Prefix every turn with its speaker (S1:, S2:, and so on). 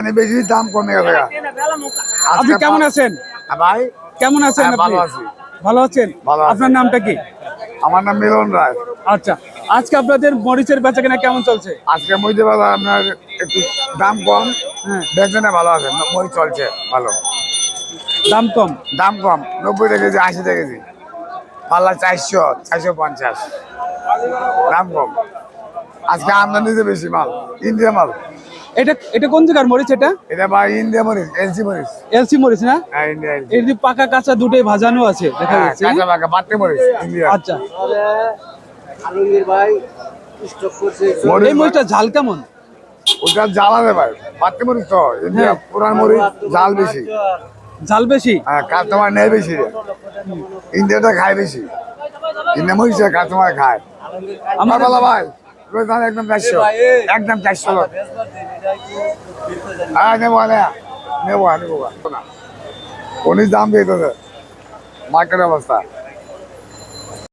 S1: মানে বেশি দাম কমে গেছে।
S2: আপনি কেমন আছেন?
S1: হ্যাঁ, ভাই?
S2: কেমন আছেন
S1: হ্যাঁ, ভালো আছি।
S2: ভালো আছেন। আপনার নামটা কি?
S1: আমার নাম মিলন রায়।
S2: আচ্ছা আজকে আপনাদের মরিচের বেচা কেনা কেমন চলছে?
S1: আজকে মরিচে বাজার আপনার একটু দাম কম
S2: হ্যাঁ।
S1: বেচনে ভালো আছে মরিচ চলছে ভালো।
S2: দাম কম?
S1: দাম কম নব্বই টাকা কেজি আশি টাকা কেজি। পাল্লা চারশো চারশো পঞ্চাশ। দাম কম। আজকে আমদানিতে বেশি মাল ইন্ডিয়া মাল।
S2: এটা এটা কোন জায়গার মরিচ এটা?
S1: এটা বা ইন্ডিয়া মরিচ এলসি মরিচ।
S2: এলসি মরিচ না?
S1: হ্যাঁ ইন্ডিয়া
S2: এর পাকা কাঁচা দুটোই ভাজানো আছে দেখা
S1: হ্যাঁ,
S2: যাচ্ছে।
S1: কাঁচা পাকা বাট্টি মরিচ ইন্ডিয়া।
S2: আচ্ছা।
S3: আলমগীর ভাই স্টক করছে।
S2: এই মরিচটা ঝাল কেমন?
S1: ওটা জ্বালাতে ভাই বাট্টি মরিচ তো ইন্ডিয়া পুরান মরিচ জাল বেশি।
S2: ঝাল বেশি?
S1: হ্যাঁ কাস্টমার নেয় বেশি ইন্ডিয়াটা খায় বেশি। ইন্ডিয়া মরিচ কাস্টমার খায়। আমার বলা ভাই। রোজ দাম একদম চারশো একদম চারশো লোক হ্যাঁ নেবো না নেবো নেবো উনি দাম দিয়ে মার্কেট অবস্থা